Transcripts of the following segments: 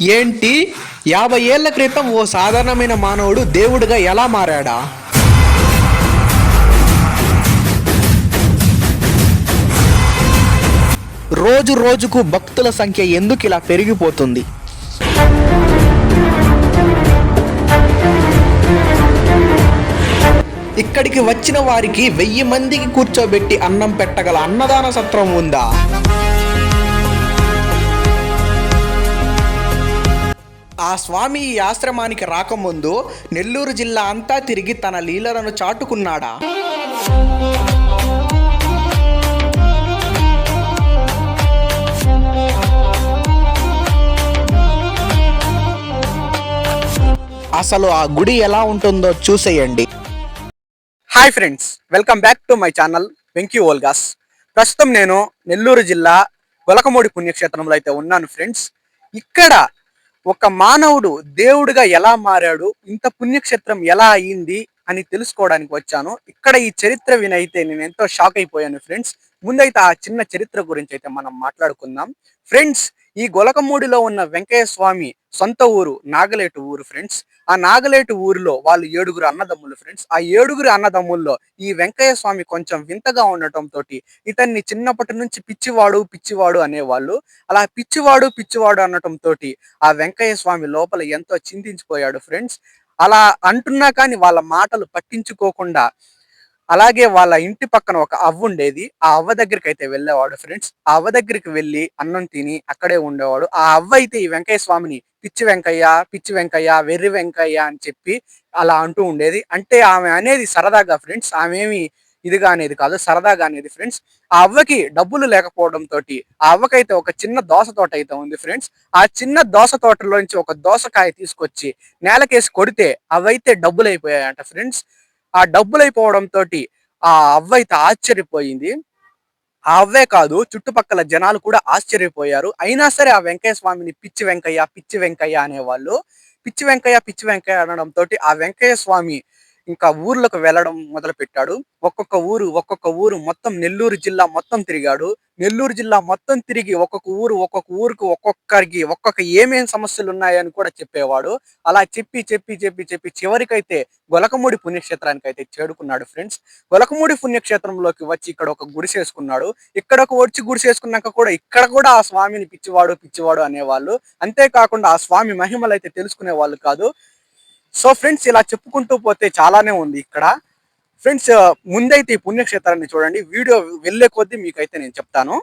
ఏంటి? యాభై ఏళ్ళ క్రితం ఓ సాధారణమైన మానవుడు దేవుడిగా ఎలా మారాడా? రోజు రోజుకు భక్తుల సంఖ్య ఎందుకు ఇలా పెరిగిపోతుంది? ఇక్కడికి వచ్చిన వారికి వెయ్యి మందికి కూర్చోబెట్టి అన్నం పెట్టగల అన్నదాన సత్రం ఉందా? ఆ స్వామి ఈ ఆశ్రమానికి రాకముందు నెల్లూరు జిల్లా అంతా తిరిగి తన లీలలను చాటుకున్నాడా? అసలు ఆ గుడి ఎలా ఉంటుందో చూసేయండి. Hi friends welcome back to my channel Venky vlogs ప్రస్తుతం నేను నెల్లూరు జిల్లా గొలకమూడి పుణ్యక్షేత్రంలో అయితే ఉన్నాను ఫ్రెండ్స్ ఇక్కడ ఒక మానవుడు దేవుడిగా ఎలా మారాడు ఇంత పుణ్యక్షేత్రం ఎలా అయ్యింది అని తెలుసుకోవడానికి వచ్చాను. ఇక్కడ ఈ చరిత్ర వినైతే నేను ఎంతో షాక్ అయిపోయాను ఫ్రెండ్స్. ముందైతే ఆ చిన్న చరిత్ర గురించి అయితే మనం మాట్లాడుకుందాం. ఫ్రెండ్స్ ఈ గొలకమూడిలో ఉన్న వెంకయ్య స్వామి సొంత ఊరు నాగలేటు ఊరు ఫ్రెండ్స్. ఆ నాగలేటు ఊరిలో వాళ్ళు ఏడుగురు అన్నదమ్ములు ఫ్రెండ్స్. ఆ ఏడుగురు అన్నదమ్ముల్లో ఈ వెంకయ్య స్వామి కొంచెం వింతగా ఉండటం తోటి ఇతన్ని చిన్నప్పటి నుంచి పిచ్చివాడు పిచ్చివాడు అనేవాళ్ళు. అలా పిచ్చివాడు పిచ్చివాడు అనటం తోటి ఆ వెంకయ్య స్వామి లోపల ఎంతో చింతించిపోయాడు ఫ్రెండ్స్. అలా అంటున్నా కానీ వాళ్ళ మాటలు పట్టించుకోకుండా అలాగే వాళ్ళ ఇంటి పక్కన ఒక అవ్వ ఉండేది. ఆ అవ్వ దగ్గరికి అయితే వెళ్ళేవాడు ఫ్రెండ్స్. ఆ అవ్వ దగ్గరికి వెళ్ళి అన్నం తిని అక్కడే ఉండేవాడు. ఆ అవ్వ అయితే ఈ వెంకయ్య స్వామిని పిచ్చి వెంకయ్య పిచ్చి వెంకయ్య వెర్రి వెంకయ్య అని చెప్పి అలా అంటూ ఉండేది. అంటే ఆమె అనేది సరదాగా ఫ్రెండ్స్ ఆమె ఏమి ఇదిగా అనేది కాదు సరదాగా అనేది ఫ్రెండ్స్. ఆ అవ్వకి డబ్బులు లేకపోవడం తోటి ఆ అవ్వకైతే ఒక చిన్న దోస తోట అయితే ఉంది ఫ్రెండ్స్. ఆ చిన్న దోస తోటలోంచి ఒక దోసకాయ తీసుకొచ్చి నేలకేసి కొడితే అవైతే డబ్బులు అయిపోయాయంట ఫ్రెండ్స్. ఆ డబ్బులైపోవడంతో తోటి ఆ అవ్వ అయితే ఆశ్చర్యపోయింది. ఆ అవ్వే కాదు చుట్టుపక్కల జనాలు కూడా ఆశ్చర్యపోయారు. అయినా సరే ఆ వెంకయ్య స్వామిని పిచ్చి వెంకయ్య పిచ్చి వెంకయ్య అనేవాళ్ళు. పిచ్చి వెంకయ్య పిచ్చి వెంకయ్య అనడం తోటి ఆ వెంకయ్య స్వామి ఇంకా ఊర్లకు వెళ్ళడం మొదలు పెట్టాడు ఒక్కొక్క ఊరు ఒక్కొక్క ఊరు మొత్తం నెల్లూరు జిల్లా మొత్తం తిరిగాడు. నెల్లూరు జిల్లా మొత్తం తిరిగి ఒక్కొక్క ఊరు ఒక్కొక్క ఊరికి ఒక్కొక్కరికి ఒక్కొక్క ఏమేం సమస్యలు ఉన్నాయని కూడా చెప్పేవాడు. అలా చెప్పి చెప్పి చెప్పి చెప్పి చివరికైతే గొలకమూడి పుణ్యక్షేత్రానికి అయితే చేరుకున్నాడు ఫ్రెండ్స్. గొలకమూడి పుణ్యక్షేత్రంలోకి వచ్చి ఇక్కడ ఒక గుడిసేసుకున్నాడు ఇక్కడ ఒక వచ్చి గుడిసేసుకున్నాక కూడా ఇక్కడ కూడా ఆ స్వామిని పిచ్చివాడు పిచ్చివాడు అనేవాళ్ళు. అంతేకాకుండా ఆ స్వామి మహిమలు అయితే తెలుసుకునే వాళ్ళు కాదు. సో ఫ్రెండ్స్ ఇలా చెప్పుకుంటూ పోతే చాలానే ఉంది ఇక్కడ. ఫ్రెండ్స్ uh, ముందైతే ఈ పుణ్యక్షేత్రాన్ని చూడండి. వీడియో వెళ్ళే కొద్దీ మీకైతే నేను చెప్తాను.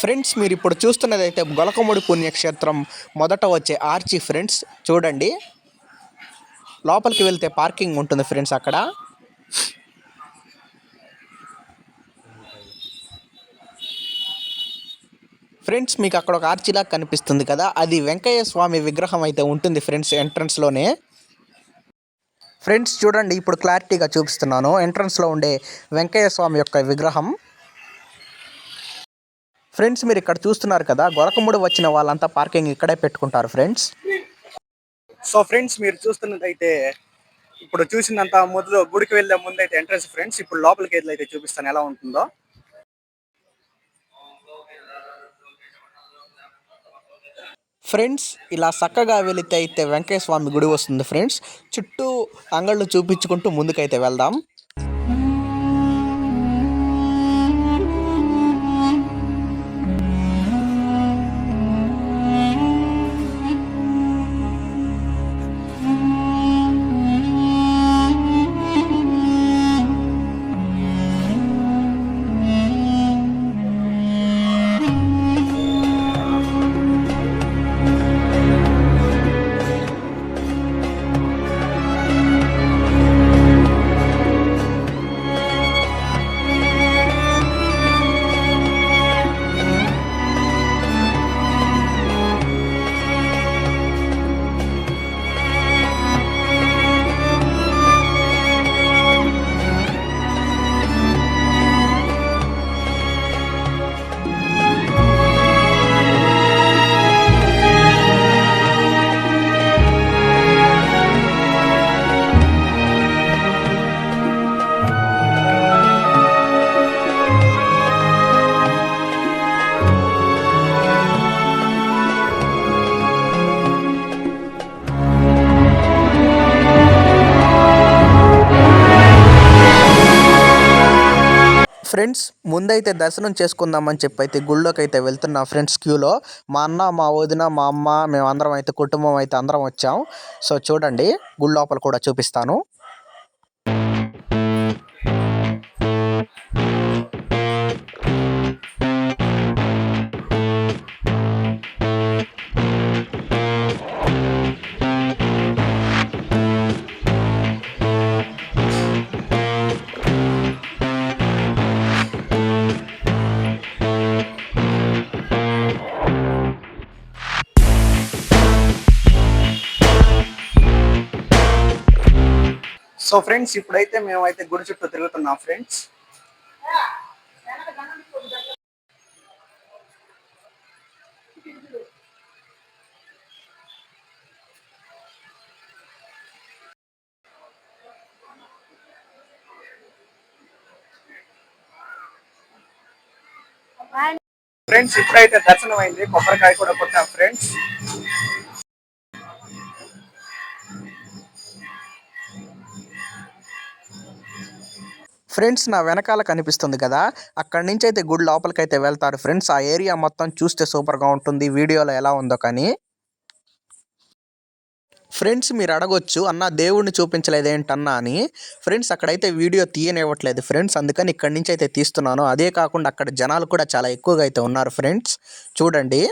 ఫ్రెండ్స్ మీరు ఇప్పుడు చూస్తున్నదైతే గొలకముడి పుణ్యక్షేత్రం. మొదట వచ్చే ఆర్చి ఫ్రెండ్స్ చూడండి. లోపలికి వెళ్తే పార్కింగ్ ఉంటుంది ఫ్రెండ్స్ అక్కడ. ఫ్రెండ్స్ మీకు అక్కడ ఒక ఆర్చిలా కనిపిస్తుంది కదా? అది వెంకయ్య స్వామి విగ్రహం అయితే ఉంటుంది ఫ్రెండ్స్ ఎంట్రన్స్లోనే ఫ్రెండ్స్ చూడండి ఇప్పుడు క్లారిటీగా చూపిస్తున్నాను. ఎంట్రన్స్లో ఉండే వెంకయ్య స్వామి యొక్క విగ్రహం. ఫ్రెండ్స్ మీరు ఇక్కడ చూస్తున్నారు కదా? గొరకముడు వచ్చిన వాళ్ళంతా పార్కింగ్ ఇక్కడే పెట్టుకుంటారు ఫ్రెండ్స్ సో ఫ్రెండ్స్ మీరు చూస్తున్నదైతే ఇప్పుడు చూసినంత మొదలు గుడికి వెళ్ళే ముందు అయితే ఎంట్రన్స్ ఫ్రెండ్స్ ఇప్పుడు లోపలికి వెళ్ళి అయితే చూపిస్తాను ఎలా ఉంటుందో. ఫ్రెండ్స్ ఇలా చక్కగా వెళితే అయితే వెంకటేశ్వర స్వామి గుడి వస్తుంది ఫ్రెండ్స్. చుట్టూ అంగళ్ళు చూపించుకుంటూ ముందుకైతే వెళ్దాం. ఫ్రెండ్స్ ముందైతే దర్శనం చేసుకుందామని చెప్పి అయితే గుళ్ళోకి అయితే వెళ్తున్నా ఫ్రెండ్స్ క్యూలో మా అన్న మా వదిన మా అమ్మ మేమందరం అయితే కుటుంబం అయితే అందరం వచ్చాం. సో చూడండి గుడి లోపల కూడా చూపిస్తాను. సో ఫ్రెండ్స్ ఇప్పుడైతే మేమైతే గుడి చుట్టూ తిరుగుతున్నాం ఫ్రెండ్స్ ఫ్రెండ్స్ ఇప్పుడైతే దర్శనం అయింది కొబ్బరికాయ కూడా కొట్టాం ఫ్రెండ్స్ ఫ్రెండ్స్ నా వెనకాల కనిపిస్తుంది కదా అక్కడి నుంచి అయితే గుడి లోపలికి అయితే వెళ్తారు ఫ్రెండ్స్. ఆ ఏరియా మొత్తం చూస్తే సూపర్గా ఉంటుంది వీడియోలో ఎలా ఉందో కానీ. ఫ్రెండ్స్ మీరు అడగొచ్చు అన్న దేవుడిని చూపించలేదేంటన్నా అని. ఫ్రెండ్స్ అక్కడైతే వీడియో తీయనివ్వట్లేదు ఫ్రెండ్స్. అందుకని ఇక్కడి నుంచి అయితే తీస్తున్నాను. అదే కాకుండా అక్కడ జనాలు కూడా చాలా ఎక్కువగా అయితే ఉన్నారు ఫ్రెండ్స్. చూడండి.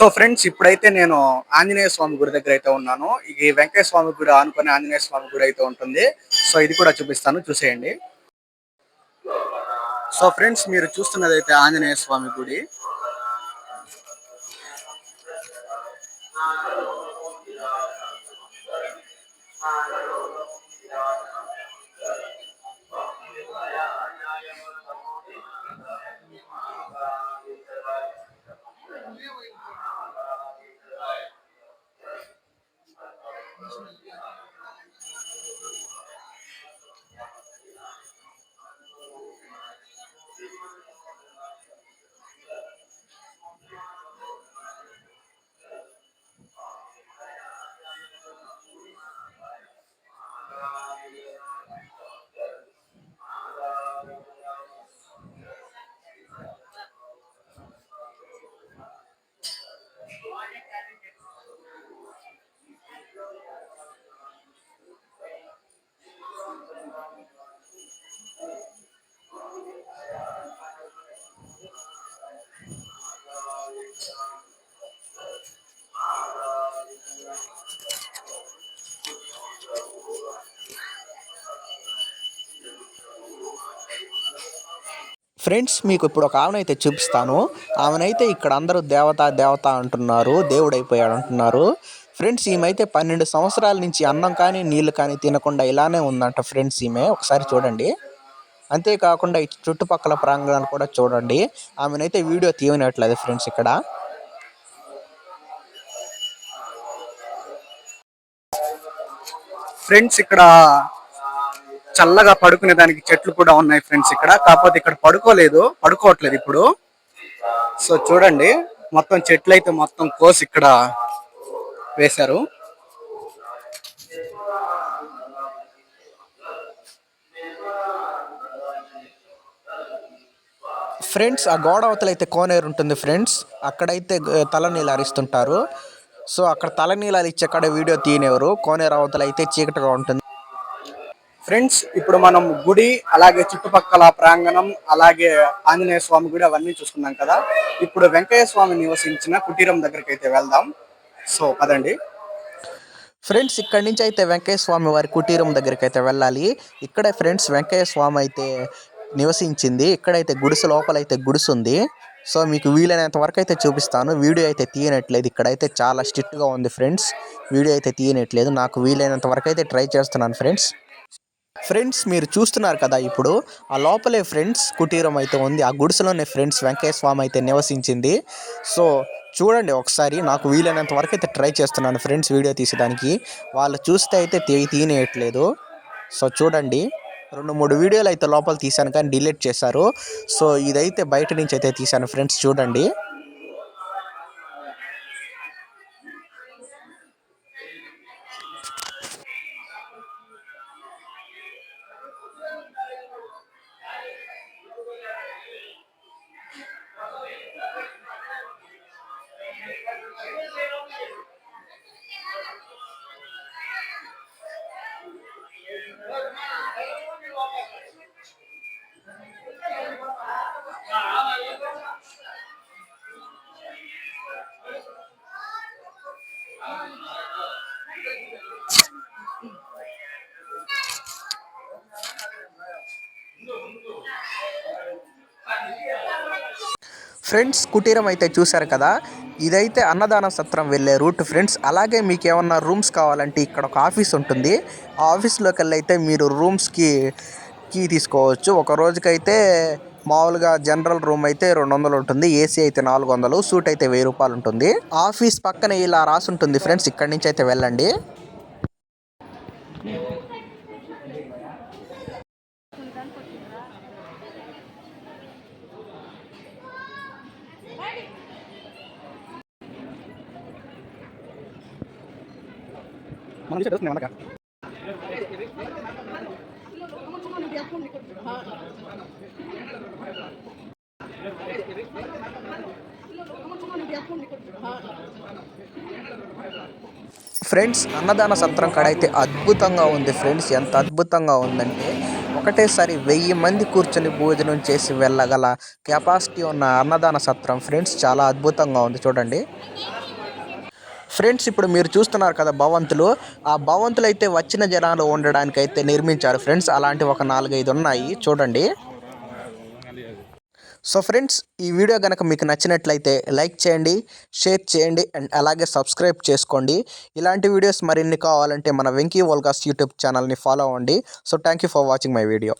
సో ఫ్రెండ్స్ ఇప్పుడైతే నేను ఆంజనేయ స్వామి గుడి దగ్గర అయితే ఉన్నాను. ఈ వెంకయ్య స్వామి గుడి అనుకునే ఆంజనేయ స్వామి గుడి అయితే ఉంటుంది. సో ఇది కూడా చూపిస్తాను. చూసేయండి. సో ఫ్రెండ్స్ మీరు చూస్తున్నది అయితే ఆంజనేయ స్వామి గుడి. ఫ్రెండ్స్ మీకు ఇప్పుడు ఒక ఆమెనైతే చూపిస్తాను. ఆమెనైతే ఇక్కడ అందరూ దేవత దేవత అంటున్నారు దేవుడు అయిపోయాడు అంటున్నారు. ఫ్రెండ్స్ ఈమె పన్నెండు సంవత్సరాల నుంచి అన్నం కానీ నీళ్ళు కానీ తినకుండా ఇలానే ఉందంట ఫ్రెండ్స్ ఈమె. ఒకసారి చూడండి. అంతేకాకుండా ఈ చుట్టుపక్కల ప్రాంగణాలు కూడా చూడండి. ఆమెనైతే వీడియో తీయనట్లేదు ఫ్రెండ్స్ ఇక్కడ. ఫ్రెండ్స్ ఇక్కడ చల్లగా పడుకునే దానికి చెట్లు కూడా ఉన్నాయి ఫ్రెండ్స్ ఇక్కడ. కాకపోతే ఇక్కడ పడుకోలేదు పడుకోవట్లేదు ఇప్పుడు. సో చూడండి మొత్తం చెట్లు అయితే మొత్తం కోసి ఇక్కడ వేశారు. ఫ్రెండ్స్ ఆ గోడ అవతల అయితే కోనేరు ఉంటుంది ఫ్రెండ్స్. అక్కడైతే తలనీళ్ళు అరిస్తుంటారు సో అక్కడ తలనీళ్ళు ఇచ్చి అక్కడ వీడియో తీయనివ్వరు. కోనేరు అవతల అయితే చీకటిగా ఉంటుంది. ఫ్రెండ్స్ ఇప్పుడు మనం గుడి అలాగే చుట్టుపక్కల ప్రాంగణం అలాగే ఆంజనేయ స్వామి గుడి అవన్నీ చూసుకున్నాం కదా. ఇప్పుడు వెంకయ్య స్వామి నివసించిన కుటీరం దగ్గరికి అయితే వెళ్దాం. సో పదండి. ఫ్రెండ్స్ ఇక్కడి నుంచి అయితే వెంకయ్య స్వామి వారి కుటీరం దగ్గరికి అయితే వెళ్ళాలి. ఇక్కడే ఫ్రెండ్స్ వెంకయ్య స్వామి అయితే నివసించింది. ఇక్కడైతే గుడిసె లోపల అయితే గుడిసె ఉంది. సో మీకు వీలైనంత వరకు అయితే చూపిస్తాను. వీడియో అయితే తీయనట్లేదు. ఇక్కడైతే చాలా స్ట్రిక్ట్గా ఉంది ఫ్రెండ్స్ వీడియో అయితే తీయనట్లేదు. నాకు వీలైనంత వరకు అయితే ట్రై చేస్తున్నాను ఫ్రెండ్స్ ఫ్రెండ్స్ మీరు చూస్తున్నారు కదా ఇప్పుడు ఆ లోపలే ఫ్రెండ్స్ కుటీరం అయితే ఉంది ఆ గుడిసెలోనే ఫ్రెండ్స్ వెంకయ్య స్వామి అయితే నివసించింది. సో చూడండి ఒకసారి నాకు వీలైనంత వరకు అయితే ట్రై చేస్తున్నాను ఫ్రెండ్స్ వీడియో తీసేదానికి. వాళ్ళు చూస్తే అయితే తీ తీయనేయట్లేదు సో చూడండి రెండు మూడు వీడియోలు అయితే లోపల తీశాను కానీ డిలీట్ చేశారు. సో ఇదైతే బయట నుంచి అయితే తీశాను ఫ్రెండ్స్ చూడండి. ఫ్రెండ్స్ కుటీరం అయితే చూశారు కదా ఇదైతే అన్నదాన సత్రం వెళ్ళే రూట్ ఫ్రెండ్స్. అలాగే మీకు ఏమన్నా రూమ్స్ కావాలంటే ఇక్కడ ఒక ఆఫీస్ ఉంటుంది. ఆ ఆఫీస్లోకి వెళ్ళి అయితే మీరు రూమ్స్కి కీ తీసుకోవచ్చు. ఒక రోజుకైతే మామూలుగా జనరల్ రూమ్ అయితే రెండు వందలు ఉంటుంది. ఏసీ అయితే నాలుగు వందలు సూట్ అయితే వెయ్యి రూపాయలు ఉంటుంది ఆఫీస్ పక్కన ఇలా రాసి ఉంటుంది ఫ్రెండ్స్. ఇక్కడి నుంచి అయితే వెళ్ళండి. మనం చూసే తెలుస్తుంది మనక ఫ్రెండ్స్ అన్నదాన సత్రం కాడ అయితే అద్భుతంగా ఉంది ఫ్రెండ్స్. ఎంత అద్భుతంగా ఉందంటే ఒకటేసారి వెయ్యి మంది కూర్చొని భోజనం చేసి వెళ్ళగల కెపాసిటీ ఉన్న అన్నదాన సత్రం ఫ్రెండ్స్ చాలా అద్భుతంగా ఉంది. చూడండి. ఫ్రెండ్స్ ఇప్పుడు మీరు చూస్తున్నారు కదా భవంతులు. ఆ భవంతులు అయితే వచ్చిన జనాలు ఉండడానికి అయితే నిర్మించారు ఫ్రెండ్స్. అలాంటి ఒక నాలుగైదు ఉన్నాయి. చూడండి. సో ఫ్రెండ్స్ ఈ వీడియో కనుక మీకు నచ్చినట్లయితే లైక్ చేయండి షేర్ చేయండి అండ్ అలాగే సబ్స్క్రైబ్ చేసుకోండి. ఇలాంటి వీడియోస్ మరిన్ని కావాలంటే మన వెంకీ వోల్గాస్ యూట్యూబ్ ఛానల్ని ఫాలో అవ్వండి. So thank you for watching my video.